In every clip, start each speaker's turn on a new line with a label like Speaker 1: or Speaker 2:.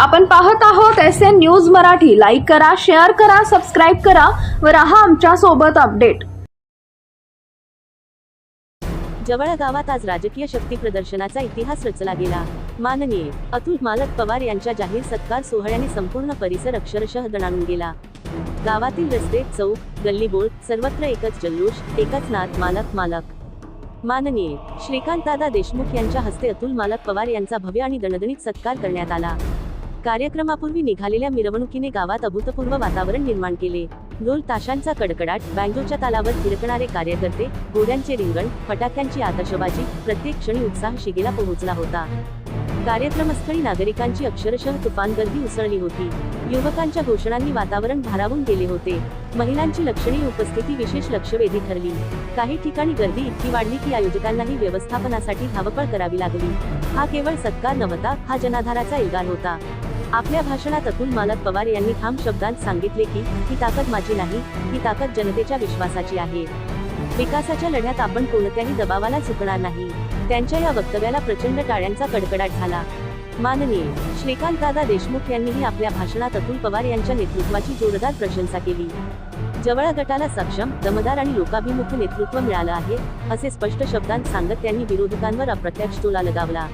Speaker 1: आपण पाहत आहोत S N news Marathi. Like करा शेअर करा सबस्क्राईब करा व राहा आमच्यासोबत अपडेट
Speaker 2: जवळ गावात आज राजकीय शक्ती प्रदर्शनाचा इतिहास रचला गेला. माननीय अतुल मालक पवार यांच्या जाहीर सत्कार सोहळ्याने संपूर्ण परिसर अक्षरशः दणाणून गेला. गावातील रस्ते चौक गल्लीबोळ सर्वत्र एकच जल्लोष एकच नाथ मालक मालक. माननीय श्रीकांतदादा देशमुख यांच्या हस्ते अतुल मालक पवार यांचा भव्य आणि दणदणीत सत्कार करण्यात आला. कार्यक्रमापूर्वी निघालेल्या मिरवणुकीने गावात अभूतपूर्व वातावरण निर्माण केले. ढोल ताशांचा कडकडाट बँजोच्या तालावर थिरकणारे कार्यकर्ते घोड्यांचे रिंगण फटाक्यांची आतषबाजी प्रत्येक क्षणी उत्साह शिगेला पोहोचला होता. कार्यक्रमस्थळी नागरिकांची अक्षरशः तुफान गर्दी उसळली होती. युवकांच्या घोषणांनी वातावरण भारावून गेले होते. महिलांची लक्षणीय उपस्थिती विशेष लक्षवेधी ठरली. काही ठिकाणी गर्दी इतकी वाढली की आयोजकांनाही व्यवस्थापनासाठी धावपळ करावी लागली. हा केवळ सत्कार नव्हता हा जनाधाराचा इगार होता. आपल्या भाषणात अतुल मालक पवार यांनी ठाम शब्दांत सांगितले की ही ताकद माझी नाही ही ताकद जनतेच्या विश्वासाची आहे. विकासाच्या लढ्यात आपण कोणत्याही दबावाला चुकणार नाही. त्यांच्या या वक्तव्याला प्रचंड टाळ्यांचा कडकडाट झाला. माननीय श्रीकांत दादा देशमुख यांनीही आपल्या भाषणात अतुल पवार यांच्या नेतृत्वाची जोरदार प्रशंसा केली. जवळ गटाला सक्षम दमदार आणि लोकाभिमुख नेतृत्व मिळालं आहे असे स्पष्ट शब्दांत सांगत त्यांनी विरोधकांवर अप्रत्यक्ष टोला लगावला.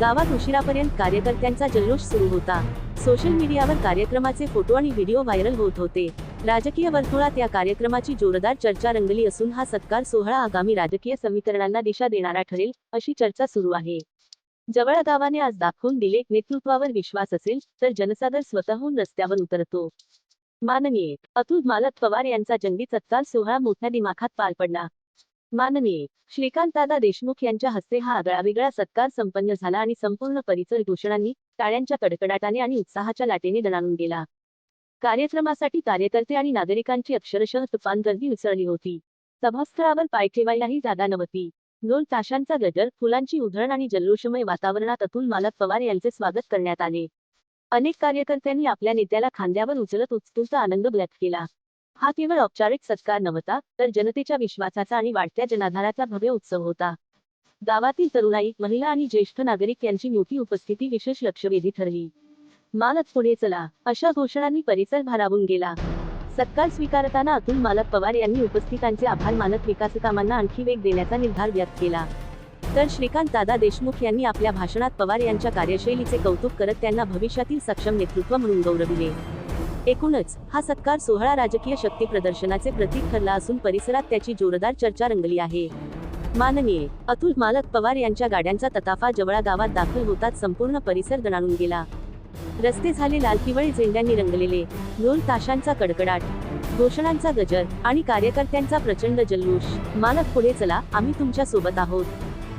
Speaker 2: गावात उशिरापर्यंत कार्यकर्त्यांचा जल्लोष सुरू होता. सोशल मीडियावर कार्यक्रमाचे फोटो आणि व्हिडिओ व्हायरल होत होते. राजकीय वर्तुळात या कार्यक्रमाची जोरदार चर्चा रंगली असून हा सत्कार सोहळा आगामी राजकीय समीकरणांना दिशा देणारा ठरेल अशी चर्चा सुरू आहे. जवळ गावाने आज दाखवून दिले नेतृत्वावर विश्वास असेल तर जनसागर स्वतःहून रस्त्यावर उतरतो. माननीय अतुल मालत पवार यांचा जंगी सत्कार सोहळा मोठ्या दिमाखात पार पडला. माननीय श्रीकांतदादा देशमुख यांच्या हस्ते हा आगळावेगळा सत्कार संपन्न झाला आणि संपूर्ण परिसर घोषणांनी टाळ्यांच्या कडकडाटाने आणि उत्साहाच्या लाटेने दणाणून गेला. कार्यक्रमासाठी कार्यकर्ते आणि नागरिकांची अक्षरशः तुफान गर्दी उसळली होती. सभास्थळावर पाय ठेवायलाही जागा नव्हती. दोन ताशांचा गजर फुलांची उधळण आणि जल्लोषमय वातावरणात अतुल मालक पवार यांचे स्वागत करण्यात आले. अनेक कार्यकर्त्यांनी आपल्या नेत्याला खांद्यावर उचलत उत्स्फूर्त आनंद व्यक्त केला. हा केवळ औपचारिक सत्कार नव्हता तर जनतेच्या विश्वासाचा आणि वाढत्या जनाधाराचा भव्य उत्सव होता. गावातील तरुणाई महिला आणि ज्येष्ठ नागरिक यांची मोठी उपस्थिती विशेष लक्षवेधी ठरली. मालक पुढे चला अशा घोषणांनी परिसर भारावून गेला. सत्कार स्वीकारताना अतुल मालक पवार यांनी उपस्थितांचे आभार मानत विकासकामांना आणखी वेग देण्याचा निर्धार व्यक्त केला. तर श्रीकांत दादा देशमुख यांनी आपल्या भाषणात पवार यांच्या कार्यशैलीचे कौतुक करत त्यांना भविष्यातील सक्षम नेतृत्व म्हणून गौरविले. एकूणच हा सत्कार सोहळा राजकीय शक्ती प्रदर्शनाचे प्रतीक ठरला असून परिसरात त्याची जोरदार चर्चा रंगली आहे. माननीय अतुल मालक पवार यांच्या गाड्यांचा तताफा जवळा गावात दाखल होताच संपूर्ण परिसर दणाणून गेला. रस्ते झाले लाल पिवळे झेंड्यांनी रंगलेले ढोल ताशांचा कडकडाट घोषणांचा गजर आणि कार्यकर्त्यांचा प्रचंड जल्लोष. मालक पुढे चला आम्ही तुमच्यासोबत आहोत.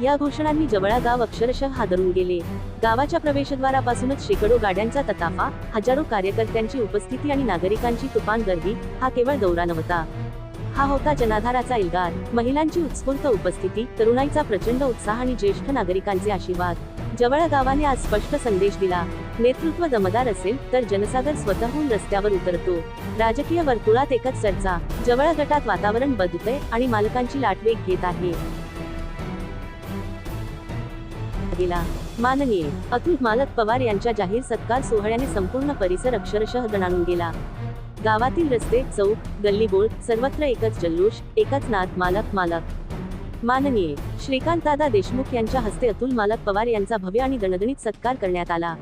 Speaker 2: या घोषणांनी जवळा गाव अक्षरशः हादरून गेले. गावाच्या प्रवेशद्वारापासूनच शेकडो गाड्यांचा तताफा हजारो कार्यकर्त्यांची उपस्थिती आणि नागरिकांची तुफान गर्दी हा केवळ दौरा नव्हता. हा होता जनाधाराचा इलगार महिलांची उत्स्फूर्त उपस्थिती तरुणाईचा प्रचंड उत्साह आणि ज्येष्ठ नागरिकांचे आशीर्वाद. जवळ गावाने आज स्पष्ट संदेश दिला. नेतृत्व दमदार असेल तर जनसागर स्वतःहून रस्त्यावर उतरतो. राजकीय वर्तुळात एकच चर्चा. जवळ गटात वातावरण बदलतंय आणि मालकांची लाटवेग घेत आहे. गेला माननीय अतुल मालक पवार यांच्या जाहीर सत्कार सोहळ्याने संपूर्ण परिसर अक्षरशः दणाणून गेला. गावातील रस्ते चौक गल्लीबोळ सर्वत्र एकच जल्लोष एकच नाद मालक मालक. माननीय श्रीकांतदादा देशमुख यांच्या हस्ते अतुल मालक पवार यांचा भव्य आणि दणदणीत सत्कार करण्यात आला.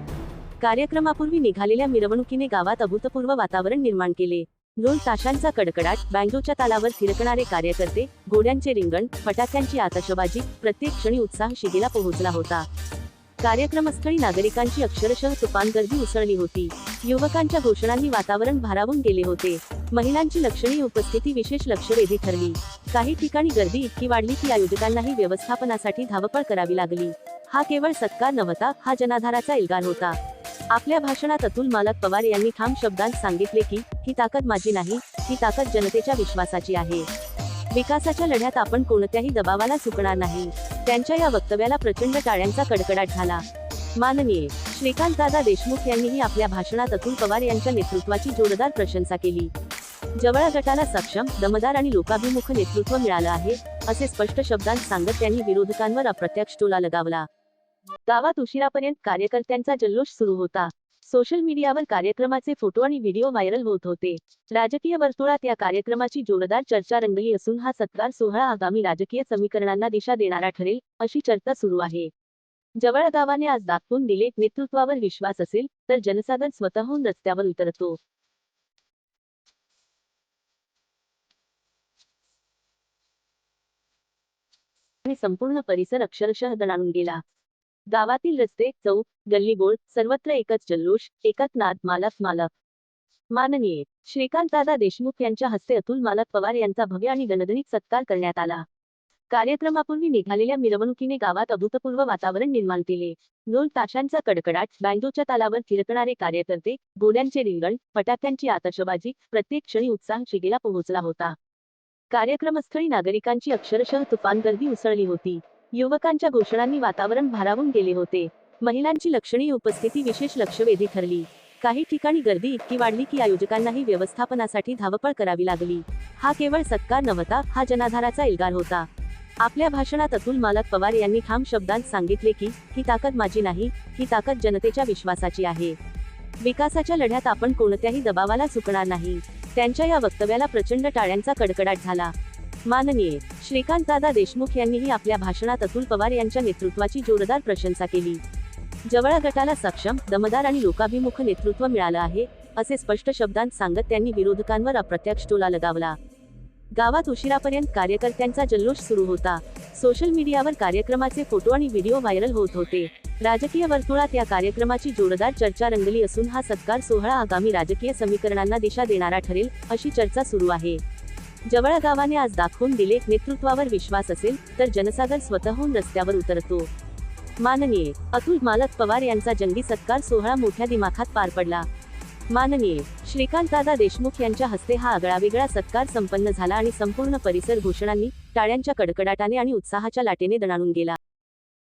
Speaker 2: कार्यक्रमापूर्वी निघालेल्या मिरवणुकीने गावात अभूतपूर्व वातावरण निर्माण केले. ढोल ताशांचा कडकडाट बँजोच्या तालावर थिरकणारे कार्यकर्ते घोड्यांचे रिंगण फटाक्यांची आताशबाजी प्रत्येक क्षणी उत्साह शिगेला पोहोचला होता. कार्यक्रमस्थळी नागरिकांची अक्षरशः तुफान गर्दी उसळली होती. युवकांच्या घोषणांनी वातावरण भारावून गेले होते. महिलांची लक्षणीय उपस्थिती विशेष लक्षवेधी ठरली. काही ठिकाणी गर्दी इतकी वाढली की आयोजकांनाही व्यवस्थापनासाठी धावपळ करावी लागली. हा केवळ सत्कार नव्हता हा जनाधाराचा एल्गार होता. आपल्या भाषणात अतुल मालक पवार यांनी ठाम शब्दांत सांगितले की ही ताकद माझी नाही ही ताकद जनतेच्या विश्वासाची आहे. विकासाच्या लढ्यात आपण कोणत्याही दबावाला चुकणार नाही. त्यांच्या या वक्तव्याला प्रचंड टाळ्यांचा कडकडाट झाला. माननीय श्रीकांत दादा देशमुख यांनीही आपल्या भाषणात अतुल पवार यांच्या नेतृत्वाची जोरदार प्रशंसा केली. जवळ गटाला सक्षम दमदार आणि लोकाभिमुख नेतृत्व मिळालं आहे असे स्पष्ट शब्दांत सांगत त्यांनी विरोधकांवर अप्रत्यक्ष टोला लगावला. गावात उशिरापर्यंत कार्यकर्त्यांचा जल्लोष सुरू होता. सोशल मीडियावर कार्यक्रमाचे फोटो आणि व्हिडिओ व्हायरल होत होते. राजकीय वर्तुळात या कार्यक्रमाची जोरदार चर्चा रंगली असून हा सत्कार सोहळा आगामी राजकीय समीकरणांना दिशा देणारा ठरेल अशी चर्चा सुरू आहे. जवळ गावाने आज दाखवून दिले नेतृत्वावर विश्वास असेल तर जनसागर स्वतःहून रस्त्यावर उतरतो. आणि संपूर्ण परिसर अक्षरशः दणाणून गेला. गावातील रस्ते चौक गल्लीबोळ सर्वत्र एकच जल्लोष एकच नाद मालक मालक. माननीय श्रीकांत दादा देशमुख यांच्या हस्ते अतुल मालक पवार यांचा भव्य आणि गणगणित सत्कार करण्यात आला. कार्यक्रमापूर्वी निघालेल्या मिरवणुकीने गावात अभूतपूर्व वातावरण निर्माण केले. ढोल ताशांचा कडकडाट बँडोच्या तालावर थिरकणारे कार्यकर्ते गोड्यांचे रिंगण फटाक्यांची आतषबाजी प्रत्येक क्षणी उत्साह शिगेला पोहोचला होता. कार्यक्रमस्थळी नागरिकांची अक्षरशः तुफान गर्दी उसळली होती. युवकांच्या घोषणांनी वातावरण भारावून गेले होते. महिलांची लक्षणीय उपस्थिती विशेष लक्षवेधी ठरली. काही ठिकाणी गर्दी इतकी वाढली की आयोजकांनाही व्यवस्थापनासाठी धावपळ करावी लागली. हा केवळ सत्कार नव्हता हा जनाधाराचा इलगार होता. आपल्या भाषणात अतुल मालक पवार यांनी ठाम शब्दांत सांगितले की ही ताकद माझी नाही ही ताकद जनतेच्या विश्वासाची आहे. विकासाच्या लढ्यात आपण कोणत्याही दबावाला चुकणार नाही. त्यांच्या या वक्तव्याला प्रचंड टाळ्यांचा कडकडाट झाला. माननीय श्रीकांत दादा देशमुख यांनीही आपल्या भाषणात अतुल पवार यांच्या नेतृत्वाची जोरदार प्रशंसा केली. जवळ गटाला सक्षम दमदार आणि लोकाभिमुख नेतृत्व मिळालं आहे असे स्पष्ट शब्दांत सांगत त्यांनी विरोधकांवर अप्रत्यक्ष टोला लगावला. गावात उशिरापर्यंत कार्यकर्त्यांचा जल्लोष सुरू होता. सोशल मीडियावर कार्यक्रमाचे फोटो आणि व्हिडिओ व्हायरल होत होते. राजकीय वर्तुळात या कार्यक्रमाची जोरदार चर्चा रंगली असून हा सत्कार सोहळा आगामी राजकीय समीकरणांना दिशा देणारा ठरेल अशी चर्चा सुरू आहे. जवळ गावाने आज दाखवून दिले नेतृत्वावर विश्वास असेल तर जनसागर स्वतःहून रस्त्यावर उतरतो. माननीय अतुल मालक पवार यांचा जंगी सत्कार सोहळा मोठ्या दिमाखात पार पडला. माननीय श्रीकांत दादा देशमुख यांच्या हस्ते हा आगळावेगळा सत्कार संपन्न झाला आणि संपूर्ण परिसर घोषणांनी टाळ्यांच्या कडकडाटाने आणि उत्साहाच्या लाटेने दणाणून गेला.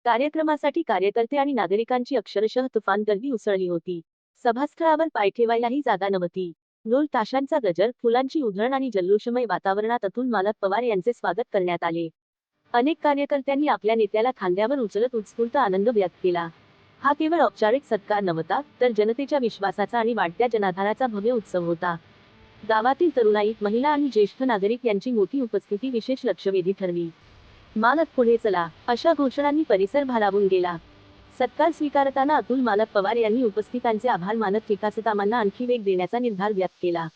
Speaker 2: कार्यक्रमासाठी कार्यकर्ते आणि नागरिकांची अक्षरशः तुफान गर्दी उसळली होती. सभास्थळावर पाय ठेवायलाही जागा नव्हती. ढोल ताशांचा गजर फुलांची उधळण आणि जल्लोषमय वातावरणात अतुल मालक पवार यांचे स्वागत करण्यात आले. अनेक कार्यकर्त्यांनी आपल्या नेत्याला खांद्यावर उचलत उत्स्फूर्त आनंद व्यक्त केला. हा केवळ औपचारिक सत्कार नव्हता तर जनतेच्या विश्वासाचा आणि वाढत्या जनाधाराचा भव्य उत्सव होता. गावातील तरुणाई महिला आणि ज्येष्ठ नागरिक यांची मोठी उपस्थिती विशेष लक्षवेधी ठरली. मालक पुढे चला अशा घोषणांनी परिसर भारावून गेला. सत्कार स्वीकारताना अतुल मालक पवार यांनी उपस्थितांचे आभार मानत विकासकामांना आणखी वेग देण्याचा निर्धार व्यक्त केला.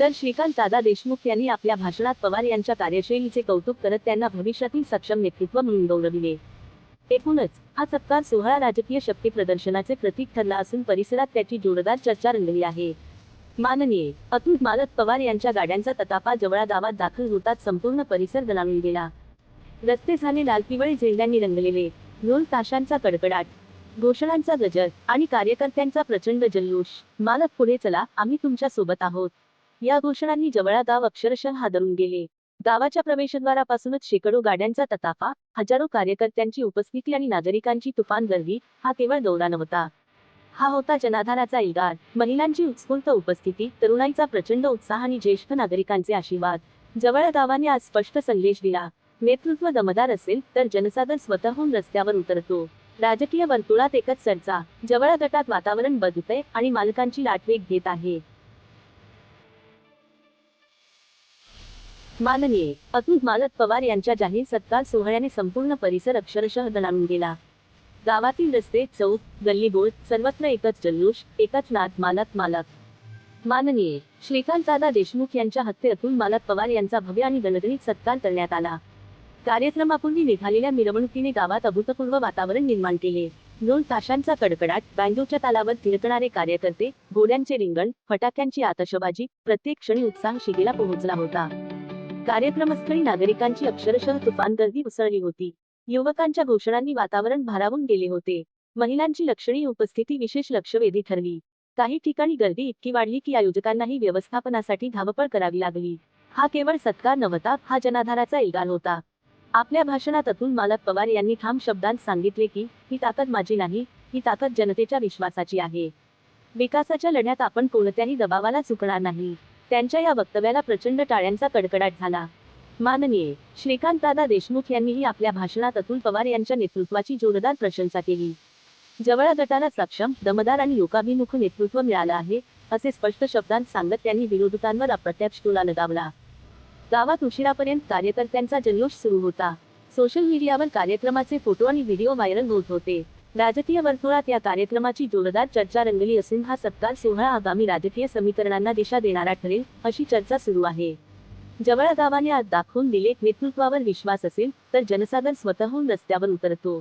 Speaker 2: तर श्रीकांत दादा देशमुख यांनी आपल्या भाषणात पवार यांच्या कार्यशैलीचे कौतुक करत त्यांना भविष्यातील सक्षम नेतृत्व म्हणून गौरविले. एकूणच हा सत्कार सोहळा राजकीय शक्ती प्रदर्शनाचे प्रतीक ठरला असून परिसरात त्याची जोरदार चर्चा रंगली आहे. माननीय अतुल मालक पवार यांच्या गाड्यांचा ततापा जवळा गावात दाखल होताच संपूर्ण परिसर दणाणून गेला. रस्ते झाले लाल पिवळे झेंड्यांनी रंगलेले. ढोल ताशांचा कडकडाट घोषणांचा गजर आणि कार्यकर्त्यांचा प्रचंड जल्लोष. मालक पुढे चला आम्ही तुमच्यासोबत आहोत. या घोषणांनी जवळा गाव अक्षरशः हादरून गेले. गावाच्या प्रवेशद्वारापासूनच शेकडो गाड्यांचा तताफा हजारो कार्यकर्त्यांची उपस्थिती आणि नागरिकांची तुफान गर्दी हा केवळ दौरा नव्हता. हा होता जनाधाराचा इगार महिलांची उत्स्फूर्त उपस्थिती तरुणाईचा प्रचंड उत्साह आणि ज्येष्ठ नागरिकांचे आशीर्वाद. जवळ गावाने आज स्पष्ट संदेश दिला. नेतृत्व दमदार असेल तर जनसागर स्वतःहून रस्त्यावर उतरतो. राजकीय वर्तुळात एकच चर्चा जवळ गटात वातावरण बदलतंय आणि मालकांची लाटवेग घेत आहे. माननीय अतुल मालक पवार यांच्या जाहीर सत्कार सोहळ्याने संपूर्ण परिसर अक्षरशः दणाणून गेला. गावातील रस्ते चौक गल्लीबोळ सर्वत्र एकच जल्लोष एकच नाद मालक मालक. माननीय श्रीकांत दादा देशमुख यांच्या हस्ते अतुल मालक पवार यांचा भव्य आणि गणगणित सत्कार करण्यात आला. कार्यक्रमापूर्वी निघालेल्या मिरवणुकीने गावात अभूतपूर्व वातावरण निर्माण केले. दोन ताशांचा कडकडाट बँजोच्या तालावर थिरकणारे कार्यकर्ते घोड्यांचे रिंगण फटाक्यांची आतषबाजी प्रत्येक क्षणी उत्साह शिगेला पोहोचला होता. कार्यक्रमस्थळी नागरिकांची अक्षरशः तुफान गर्दी उसळली होती. युवकांच्या घोषणांनी वातावरण भारावून गेले होते. महिलांची लक्षणीय उपस्थिती विशेष लक्षवेधी ठरली. काही ठिकाणी गर्दी इतकी वाढली की आयोजकांनाही व्यवस्थापनासाठी धावपळ करावी लागली. हा केवळ सत्कार नव्हता हा जनाधाराचा एल्गार होता. आपल्या भाषणात अतुल मालक पवार यांनी ठाम शब्दांत सांगितले की ही ताकद माझी नाही ही ताकद जनतेच्या विश्वासाची आहे. विकासाच्या लढ्यात आपण कोणत्याही दबावाला चुकणार नाही. त्यांच्या या वक्तव्याला प्रचंड टाळ्यांचा कडकडाट झाला. माननीय श्रीकांत दादा देशमुख यांनीही आपल्या भाषणात अतुल पवार यांच्या नेतृत्वाची जोरदार प्रशंसा केली. जवळ गटाला सक्षम दमदार आणि लोकाभिमुख नेतृत्व मिळालं आहे असे स्पष्ट शब्दांत सांगत त्यांनी विरोधकांवर अप्रत्यक्ष टोला लगावला. गावात उशिरापर्यंत कार्यकर्त्यांचा जल्लोष सुरू होता. सोशल मीडियावर कार्यक्रमाचे फोटो आणि व्हिडिओ व्हायरल होत होते. राजकीय वर्तुळात या कार्यक्रमाची जोरदार चर्चा रंगली असून हा सत्कार सोहळा आगामी राजकीय समीकरणांना दिशा देणारा ठरेल अशी चर्चा सुरू आहे. जवळ गावाने आज दाखवून दिले नेतृत्वावर विश्वास असेल तर जनसागर स्वतःहून रस्त्यावर उतरतो.